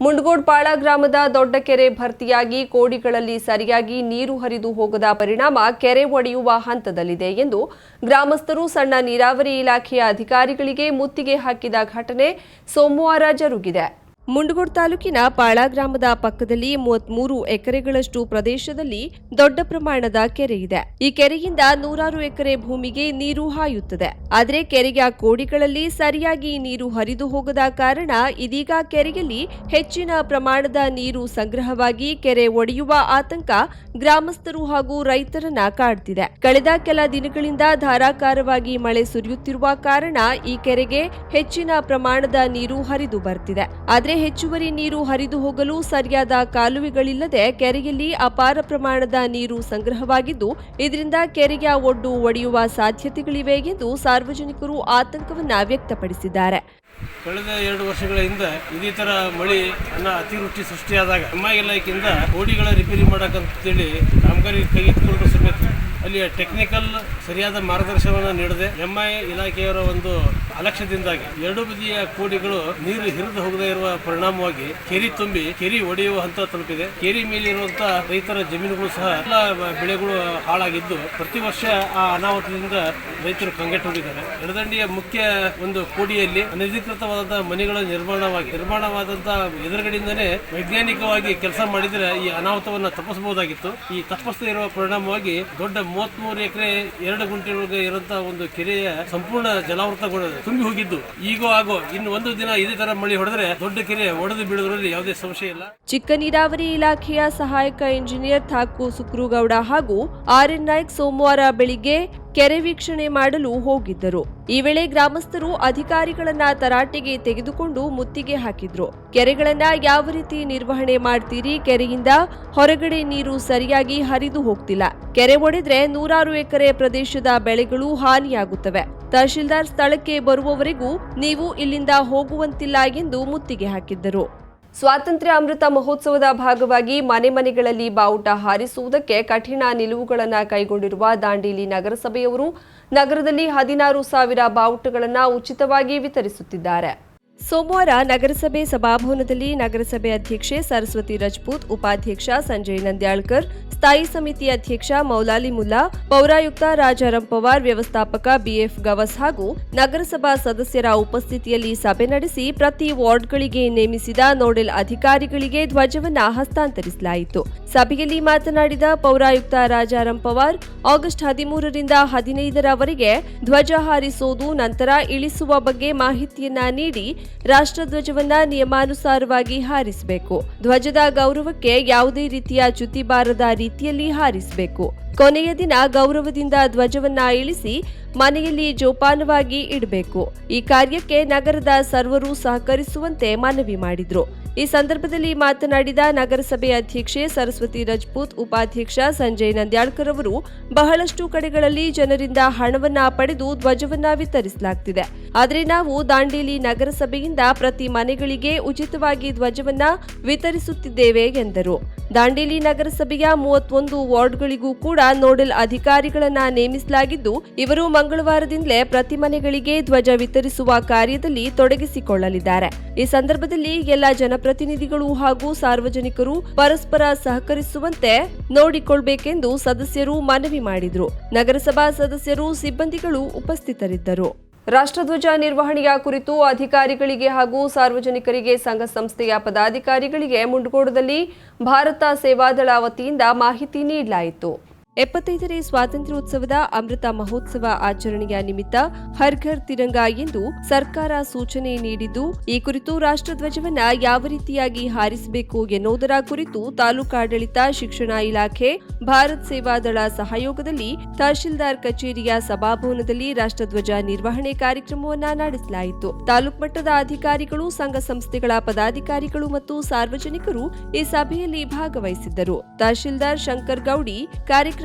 ಮುಂಡಗೋಡ್ಪಾಳ ಗ್ರಾಮದ ದೊಡ್ಡ ಕೆರೆ ಭರ್ತಿಯಾಗಿ ಕೋಡಿಗಳಲ್ಲಿ ಸರಿಯಾಗಿ ನೀರು ಹರಿದು ಹೋಗದ ಪರಿಣಾಮ ಕೆರೆ ಒಡೆಯುವ ಹಂತದಲ್ಲಿದೆ ಎಂದು ಗ್ರಾಮಸ್ಥರು ಸಣ್ಣ ನೀರಾವರಿ ಇಲಾಖೆಯ ಅಧಿಕಾರಿಗಳಿಗೆ ಮುತ್ತಿಗೆ ಹಾಕಿದ ಘಟನೆ ಸೋಮವಾರ ಜರುಗಿದೆ. ಮುಂಡಗೋಡ್ ತಾಲೂಕಿನ ಪಾಳ ಗ್ರಾಮದ ಪಕ್ಕದಲ್ಲಿ ಮೂವತ್ಮೂರು ಎಕರೆಗಳಷ್ಟು ಪ್ರದೇಶದಲ್ಲಿ ದೊಡ್ಡ ಪ್ರಮಾಣದ ಕೆರೆ ಇದೆ. ಈ ಕೆರೆಯಿಂದ ನೂರಾರು ಎಕರೆ ಭೂಮಿಗೆ ನೀರು ಹಾಯುತ್ತದೆ. ಆದರೆ ಕೆರೆಯ ಕೋಡಿಗಳಲ್ಲಿ ಸರಿಯಾಗಿ ನೀರು ಹರಿದು ಹೋಗದ ಕಾರಣ ಇದೀಗ ಕೆರೆಯಲ್ಲಿ ಹೆಚ್ಚಿನ ಪ್ರಮಾಣದ ನೀರು ಸಂಗ್ರಹವಾಗಿ ಕೆರೆ ಒಡೆಯುವ ಆತಂಕ ಗ್ರಾಮಸ್ಥರು ಹಾಗೂ ರೈತರನ್ನ ಕಾಡ್ತಿದೆ. ಕಳೆದ ಕೆಲ ದಿನಗಳಿಂದ ಧಾರಾಕಾರವಾಗಿ ಮಳೆ ಸುರಿಯುತ್ತಿರುವ ಕಾರಣ ಈ ಕೆರೆಗೆ ಹೆಚ್ಚಿನ ಪ್ರಮಾಣದ ನೀರು ಹರಿದು ಬರ್ತಿದೆ. ಆದರೆ ಹೆಚ್ಚುವರಿ ನೀರು ಹರಿದು ಹೋಗಲು ಸರಿಯಾದ ಕಾಲುವೆಗಳಿಲ್ಲದೆ ಕೆರೆಯಲ್ಲಿ ಅಪಾರ ಪ್ರಮಾಣದ ನೀರು ಸಂಗ್ರಹವಾಗಿದ್ದು, ಇದರಿಂದ ಕೆರೆಯ ಒಡ್ಡು ಒಡೆಯುವ ಸಾಧ್ಯತೆಗಳಿವೆ ಎಂದು ಸಾರ್ವಜನಿಕರು ಆತಂಕವನ್ನ ವ್ಯಕ್ತಪಡಿಸಿದ್ದಾರೆ. ಕಳೆದ ಎರಡು ವರ್ಷಗಳ ಹಿಂದೆ ಇದೇ ತರ ಮಳೆ ಅತಿವೃಷ್ಟಿ ಸೃಷ್ಟಿಯಾದಾಗ ನಮ್ಮ ಇಲಾಖೆಯಿಂದ ಓಡಿಗಳ ರಿಪೇರಿ ಮಾಡಕ್ಕಂತೇಳಿ ಕಾಮಗಾರಿ ಕೈಗೆತ್ತಿಕೊಂಡು ಅಲ್ಲಿ ಟೆಕ್ನಿಕಲ್ ಸರಿಯಾದ ಮಾರ್ಗದರ್ಶನವನ್ನು ನೀಡದೆ ಎಂಐ ಇಲಾಖೆಯವರ ಒಂದು ಅಲಕ್ಷ್ಯದಿಂದಾಗಿ ಎರಡು ಬದಿಯ ಕೋಡಿಗಳು ನೀರು ಹಿರಿದು ಹೋಗದೇ ಇರುವ ಪರಿಣಾಮವಾಗಿ ಕೆರಿ ತುಂಬಿ ಕೆರಿ ಒಡೆಯುವ ಹಂತ ತಲುಪಿದೆ. ಕೆರಿ ಮೇಲೆ ಇರುವಂತಹ ರೈತರ ಜಮೀನುಗಳು ಸಹ ಎಲ್ಲ ಬೆಳೆಗಳು ಹಾಳಾಗಿದ್ದು ಪ್ರತಿ ವರ್ಷ ಆ ಅನಾಹುತದಿಂದ ರೈತರು ಕಂಗೆಟ್ಟು ಹೋಗಿದ್ದಾರೆ ಎಡದಂಡಿಯ ಮುಖ್ಯ ಒಂದು ಕೋಡಿಯಲ್ಲಿ ಅನಧಿಕೃತವಾದಂತಹ ಮನೆಗಳ ನಿರ್ಮಾಣವಾಗಿ ನಿರ್ಮಾಣವಾದಂತಹ ಎದುರುಗಡೆಯಿಂದನೇ ವೈಜ್ಞಾನಿಕವಾಗಿ ಕೆಲಸ ಮಾಡಿದರೆ ಈ ಅನಾಹುತವನ್ನು ತಪ್ಪಿಸಬಹುದಾಗಿತ್ತು. ಈ ತಪ್ಪಿಸದೇ ಇರುವ ಪರಿಣಾಮವಾಗಿ ದೊಡ್ಡ ಮೂವತ್ಮೂರು ಎಕರೆ ಎರಡು ಗುಂಟೆ ಒಳಗೆ ಇರುವಂತಹ ಒಂದು ಕೆರೆಯ ಸಂಪೂರ್ಣ ಜಲಾವೃತಗೊಂಡ ತುಂಬಿ ಹೋಗಿದ್ದು. ಈಗೋ ಆಗೋ, ಇನ್ನು ಒಂದು ದಿನ ಇದೇ ತರ ಮಳೆ ಹೊಡೆದ್ರೆ ದೊಡ್ಡ ಕೆರೆ ಒಡೆದು ಬೀಳೋದ್ರಲ್ಲಿ ಯಾವುದೇ ಸಂಶಯ ಇಲ್ಲ. ಚಿಕ್ಕ ನೀರಾವರಿ ಇಲಾಖೆಯ ಸಹಾಯಕ ಇಂಜಿನಿಯರ್ ಥಾಕು ಸುಕ್ರುಗೌಡ ಹಾಗೂ ಆರ್ ಎನ್ ನಾಯ್ಕ್ ಸೋಮವಾರ ಬೆಳಿಗ್ಗೆ ಕೆರೆ ವೀಕ್ಷಣೆ ಮಾಡಲು ಹೋಗಿದ್ದರು. ಈ ವೇಳೆ ಗ್ರಾಮಸ್ಥರು ಅಧಿಕಾರಿಗಳನ್ನ ತರಾಟೆಗೆ ತೆಗೆದುಕೊಂಡು ಮುತ್ತಿಗೆ ಹಾಕಿದ್ರು. ಕೆರೆಗಳನ್ನ ಯಾವ ರೀತಿ ನಿರ್ವಹಣೆ ಮಾಡ್ತೀರಿ? ಕೆರೆಯಿಂದ ಹೊರಗಡೆ ನೀರು ಸರಿಯಾಗಿ ಹರಿದು ಹೋಗ್ತಿಲ್ಲ. ಕೆರೆ ಒಡೆದ್ರೆ ನೂರಾರು ಎಕರೆ ಪ್ರದೇಶದ ಬೆಳೆಗಳು ಹಾನಿಯಾಗುತ್ತವೆ. ತಹಶೀಲ್ದಾರ್ ಸ್ಥಳಕ್ಕೆ ಬರುವವರೆಗೂ ನೀವು ಇಲ್ಲಿಂದ ಹೋಗುವಂತಿಲ್ಲ ಎಂದು ಮುತ್ತಿಗೆ ಹಾಕಿದ್ದರು. ಸ್ವಾತಂತ್ರ್ಯ ಅಮೃತ ಮಹೋತ್ಸವದ ಭಾಗವಾಗಿ ಮನೆ ಮನೆಗಳಲ್ಲಿ ಬಾವುಟ ಹಾರಿಸುವುದಕ್ಕೆ ಕಠಿಣ ನಿಲುವುಗಳನ್ನು ಕೈಗೊಂಡಿರುವ ದಾಂಡೇಲಿ ನಗರಸಭೆಯವರು ನಗರದಲ್ಲಿ ಹದಿನಾರು ಸಾವಿರ ಬಾವುಟಗಳನ್ನು ಉಚಿತವಾಗಿ ವಿತರಿಸುತ್ತಿದ್ದಾರೆ. ಸೋಮವಾರ ನಗರಸಭೆ ಸಭಾಭವನದಲ್ಲಿ ನಗರಸಭೆ ಅಧ್ಯಕ್ಷೆ ಸರಸ್ವತಿ ರಜಪೂತ್, ಉಪಾಧ್ಯಕ್ಷ ಸಂಜಯ್ ನಂದ್ಯಾಳ್ಕರ್, ಸ್ಥಾಯಿ ಸಮಿತಿ ಅಧ್ಯಕ್ಷ ಮೌಲಾಲಿ ಮುಲ್ಲಾ, ಪೌರಾಯುಕ್ತ ರಾಜಾರಾಮ್ ಪವಾರ್, ವ್ಯವಸ್ಥಾಪಕ ಬಿಎಫ್ ಗವಸ್ ಹಾಗೂ ನಗರಸಭಾ ಸದಸ್ಯರ ಉಪಸ್ಥಿತಿಯಲ್ಲಿ ಸಭೆ ನಡೆಸಿ ಪ್ರತಿ ವಾರ್ಡ್ಗಳಿಗೆ ನೇಮಿಸಿದ ನೋಡೆಲ್ ಅಧಿಕಾರಿಗಳಿಗೆ ಧ್ವಜವನ್ನು ಹಸ್ತಾಂತರಿಸಲಾಯಿತು. ಸಭೆಯಲ್ಲಿ ಮಾತನಾಡಿದ ಪೌರಾಯುಕ್ತ ರಾಜಾರಾಮ್ ಪವಾರ್, ಆಗಸ್ಟ್ ಹದಿಮೂರರಿಂದ ಹದಿನೈದರವರೆಗೆ ಧ್ವಜ ಹಾರಿಸೋದು ನಂತರ ಇಳಿಸುವ ಬಗ್ಗೆ ಮಾಹಿತಿಯನ್ನ ನೀಡಿ ರಾಷ್ಟ್ರಧ್ವಜವನ್ನ ನಿಯಮಾನುಸಾರವಾಗಿ ಹಾರಿಸಬೇಕು. ಧ್ವಜದ ಗೌರವಕ್ಕೆ ಯಾವುದೇ ರೀತಿಯ ಚ್ಯುತಿ ಬಾರದ ರೀತಿಯಲ್ಲಿ ಹಾರಿಸಬೇಕು. ಕೊನೆಯ ದಿನ ಗೌರವದಿಂದ ಧ್ವಜವನ್ನ ಇಳಿಸಿ ಮನೆಯಲ್ಲಿ ಜೋಪಾನವಾಗಿ ಇಡಬೇಕು. ಈ ಕಾರ್ಯಕ್ಕೆ ನಗರದ ಸರ್ವರು ಸಹಕರಿಸುವಂತೆ ಮನವಿ ಮಾಡಿದ್ರು. ಈ ಸಂದರ್ಭದಲ್ಲಿ ಮಾತನಾಡಿದ ನಗರಸಭೆ ಅಧ್ಯಕ್ಷೆ ಸರಸ್ವತಿ ರಜಪೂತ್, ಉಪಾಧ್ಯಕ್ಷ ಸಂಜಯ್ ನಂದ್ಯಾಳ್ಕರ್ ಅವರು, ಬಹಳಷ್ಟು ಕಡೆಗಳಲ್ಲಿ ಜನರಿಂದ ಹಣವನ್ನ ಪಡೆದು ಧ್ವಜವನ್ನ ವಿತರಿಸಲಾಗ್ತಿದೆ. ಆದರೆ ನಾವು ದಾಂಡೇಲಿ ನಗರಸಭೆಯಿಂದ ಪ್ರತಿ ಮನೆಗಳಿಗೆ ಉಚಿತವಾಗಿ ಧ್ವಜವನ್ನ ವಿತರಿಸುತ್ತಿದ್ದೇವೆ ಎಂದರು. ದಾಂಡೇಲಿ ನಗರಸಭೆಯ ಮೂವತ್ತೊಂದು ವಾರ್ಡ್ಗಳಿಗೂ ಕೂಡ ನೋಡಲ್ ಅಧಿಕಾರಿಗಳನ್ನ ನೇಮಿಸಲಾಗಿದ್ದು, ಇವರು ಮಂಗಳವಾರದಿಂದಲೇ ಪ್ರತಿ ಮನೆಗಳಿಗೆ ಧ್ವಜ ವಿತರಿಸುವ ಕಾರ್ಯದಲ್ಲಿ ತೊಡಗಿಸಿಕೊಳ್ಳಲಿದ್ದಾರೆ. ಈ ಸಂದರ್ಭದಲ್ಲಿ ಎಲ್ಲ ಜನಪ್ರತಿನಿಧಿಗಳು ಹಾಗೂ ಸಾರ್ವಜನಿಕರು ಪರಸ್ಪರ ಸಹಕರಿಸುವಂತೆ ನೋಡಿಕೊಳ್ಬೇಕೆಂದು ಸದಸ್ಯರು ಮನವಿ ಮಾಡಿದರು. ನಗರಸಭಾ ಸದಸ್ಯರು, ಸಿಬ್ಬಂದಿಗಳು ಉಪಸ್ಥಿತರಿದ್ದರು. ರಾಷ್ಟ್ರಧ್ವಜ ನಿರ್ವಹಣೆಯ ಕುರಿತು ಅಧಿಕಾರಿಗಳಿಗೆ ಹಾಗೂ ಸಾರ್ವಜನಿಕರಿಗೆ ಸಂಘ ಸಂಸ್ಥೆಯ ಪದಾಧಿಕಾರಿಗಳಿಗೆ ಮುಂಡಗೋಡದಲ್ಲಿ ಭಾರತ ಸೇವಾದಳ ವತಿಯಿಂದ ಮಾಹಿತಿ ನೀಡಲಾಯಿತು. ಎಪ್ಪತ್ತೈದನೇ ಸ್ವಾತಂತ್ರ್ಯೋತ್ಸವದ ಅಮೃತ ಮಹೋತ್ಸವ ಆಚರಣೆಯ ನಿಮಿತ್ತ ಹರ್ ಘರ್ ತಿರಂಗ ಎಂದು ಸರ್ಕಾರ ಸೂಚನೆ ನೀಡಿದ್ದು, ಈ ಕುರಿತು ರಾಷ್ಟ್ರಧ್ವಜವನ್ನ ಯಾವ ರೀತಿಯಾಗಿ ಹಾರಿಸಬೇಕು ಎನ್ನುವುದರ ಕುರಿತು ತಾಲೂಕಾಡಳಿತ ಶಿಕ್ಷಣ ಇಲಾಖೆ, ಭಾರತ್ ಸೇವಾದಳ ಸಹಯೋಗದಲ್ಲಿ ತಹಶೀಲ್ದಾರ್ ಕಚೇರಿಯ ಸಭಾಭವನದಲ್ಲಿ ರಾಷ್ಟ್ರಧ್ವಜ ನಿರ್ವಹಣೆ ಕಾರ್ಯಕ್ರಮವನ್ನು ನಡೆಸಲಾಯಿತು. ತಾಲೂಕು ಮಟ್ಟದ ಅಧಿಕಾರಿಗಳು, ಸಂಘ ಸಂಸ್ಥೆಗಳ ಪದಾಧಿಕಾರಿಗಳು ಮತ್ತು ಸಾರ್ವಜನಿಕರು ಈ ಸಭೆಯಲ್ಲಿ ಭಾಗವಹಿಸಿದ್ದರು. ತಹಶೀಲ್ದಾರ್ ಶಂಕರ್ ಗೌಡಿ ಕಾರ್ಯಕ್ರಮ